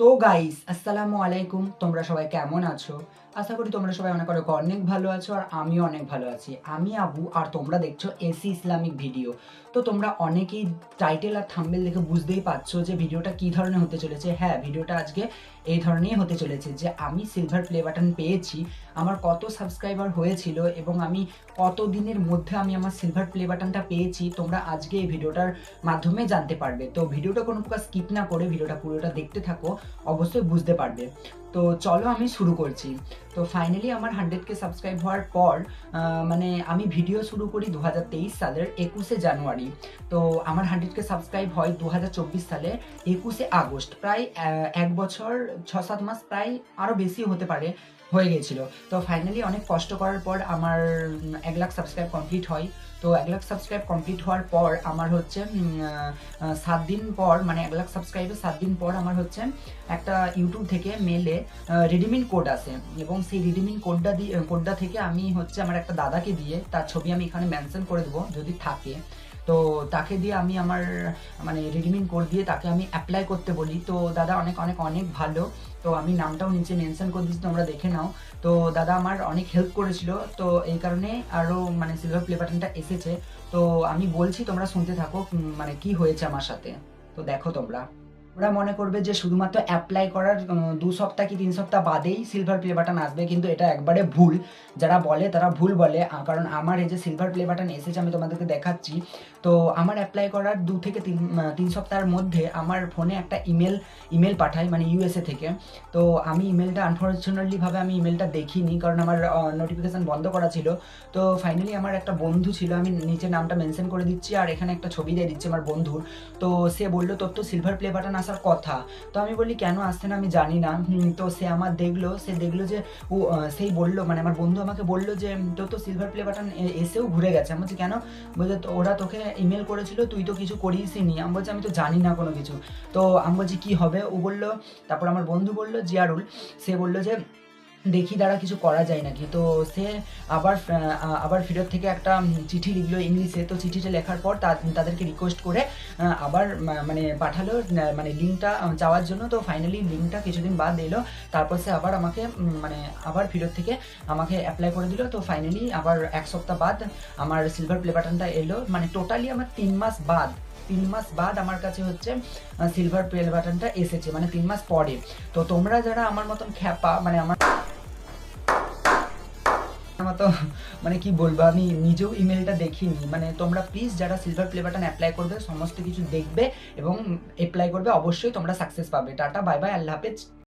তো গাইস আসসালামু আলাইকুম। তোমরা সবাই কেমন আছো? আশা করি তোমরা সবাই অনেক অনেক অনেক ভালো আছো আর আমিও অনেক ভালো আছি। আমি আবু আর তোমরা দেখছ এসি ইসলামিক ভিডিও তো তোমরা অনেকেই টাইটেল আর থাম্বেল দেখে বুঝতেই পারছ যে ভিডিওটা কী ধরনের হতে চলেছে। হ্যাঁ ভিডিওটা আজকে এই ধরনেরই হতে চলেছে যে আমি সিলভার প্লে বাটন পেয়েছি, আমার কত সাবস্ক্রাইবার হয়েছিল এবং আমি কত দিনের মধ্যে আমি আমার সিলভার প্লে বাটনটা পেয়েছি, তোমরা আজকে এই ভিডিওটার মাধ্যমে জানতে পারবে। তো ভিডিওটা কোনো প্রকার স্কিপ না করে ভিডিওটা পুরোটা দেখতে থাকো। অবশ্যই বুঝতে পারবে। তো চলো আমি শুরু করছি। তো ফাইনালি আমার হান্ড্রেড কে সাবস্ক্রাইব হওয়ার পর মানে আমি ভিডিও শুরু করি দু হাজার তেইশ সালের একুশে জানুয়ারি। তো আমার হান্ড্রেড কে সাবস্ক্রাইব হয় দু হাজার চব্বিশ সালে একুশে আগস্ট। প্রায় এক বছর ছ সাত মাস প্রায় আরও বেশি হতে পারে। হয়ে গেছিল। তো ফাইনালি অনেক কষ্ট করার পর আমার এক লাখ সাবস্ক্রাইব কমপ্লিট হয়। তো এক লাখ সাবস্ক্রাইব কমপ্লিট হওয়ার পর আমার হচ্ছে সাত দিন পর মানে এক লাখ সাবস্ক্রাইবের সাত দিন পর আমার হচ্ছে একটা ইউটিউব থেকে মেলে রিডিমিং কোড আসে। এবং সেই রিডিমিং কোডটা দিয়ে কোডটা থেকে আমি হচ্ছে আমার একটা দাদাকে দিয়ে তার ছবি আমি এখানে মেনশন করে দেবো, যদি থাকে। তো তাকে দিয়ে আমি আমার মানে রিডিমিং কোড দিয়ে তাকে আমি অ্যাপ্লাই করতে বলি। তো দাদা অনেক অনেক অনেক ভালো। তো আমি নামটাও নিচে মেনশন করে দিচ্ছি তোমরা দেখে নাও। তো দাদা আমার অনেক হেল্প করেছিল। তো এই কারণে আরও মানে সিলভার প্লে বাটনটা এসেছে। তো আমি বলছি তোমরা শুনতে থাকো মানে কি হয়েছে আমার সাথে। তো দেখো তোমরা। ওরা মনে করবে যে শুধুমাত্র অ্যাপ্লাই করার দু সপ্তাহ কি তিন সপ্তাহ বাদেই সিলভার প্লে বাটন আসবে, কিন্তু এটা একবারে ভুল। যারা বলে তারা ভুল বলে কারণ আমার এই যে সিলভার প্লে বাটন এসেছে, আমি তোমাদেরকে দেখাচ্ছি। তো আমার অ্যাপ্লাই করার দু থেকে তিন তিন সপ্তাহের মধ্যে আমার ফোনে একটা ইমেল ইমেল পাঠায় মানে ইউএসএ থেকে। তো আমি ইমেলটা আনফর্চুনেটলিভাবে আমি ইমেলটা দেখিনি, কারণ আমার নোটিফিকেশান বন্ধ করা ছিল। তো ফাইনালি আমার একটা বন্ধু ছিল, আমি নিচে নামটা মেনশন করে দিচ্ছি, আর এখানে একটা ছবি দিয়ে দিচ্ছি আমার বন্ধুর। তো সে বলল, তোর তো সিলভার প্লে বাটন আসার কথা। তো আমি বলি, কেন আসছে না? আমি জানি না। তো সে আমার দেখল, সে দেখল যে ও সেই বলল মানে আমার বন্ধু আমাকে বলল যে, তো তো সিলভার প্লে বাটন এসেও ঘুরে গেছে। আমি বলছি, কেন? বলছে, তো ওরা তোকে ইমেল করেছিল, তুই তো কিছু করিসই নি। আমি বলছি, আমি তো জানি না কোনো কিছু। তো আমি বলছি, কী হবে? ও বলল, তারপর আমার বন্ধু বলল, জিয়ারুল। সে বলল যে দেখি দ্বারা কিছু করা যায় নাকি? তো সে আবার আবার ফেরত থেকে একটা চিঠি লিখলো ইংলিশে। তো চিঠিটা লেখার পর তাদেরকে রিকোয়েস্ট করে আবার মানে পাঠালো মানে লিঙ্কটা চাওয়ার জন্য। তো ফাইনালি লিঙ্কটা কিছুদিন বাদ এলো তারপর সে আবার আমাকে মানে আবার ফেরত থেকে আমাকে অ্যাপ্লাই করে দিল। তো ফাইনালি আবার এক সপ্তাহ বাদ আমার সিলভার প্লে বাটনটা এলো। মানে টোটালি আমার তিন মাস বাদ, তিন মাস বাদ আমার কাছে হচ্ছে সিলভার প্লে বাটনটা এসেছে মানে তিন মাস পরে। তো তোমরা যারা আমার মতন খ্যাপা মানে আমার আমার তো মানে কি বলব, আমি নিজেও ইমেলটা দেখিনি। মানে তোমরা প্লিজ যারা সিলভার প্লে বাটন অ্যাপ্লাই করবে, সমস্ত কিছু দেখবে এবং অ্যাপ্লাই করবে, অবশ্যই তোমরা সাকসেস পাবে। টাটা বাই বাই আল্লাহ হাফেজ।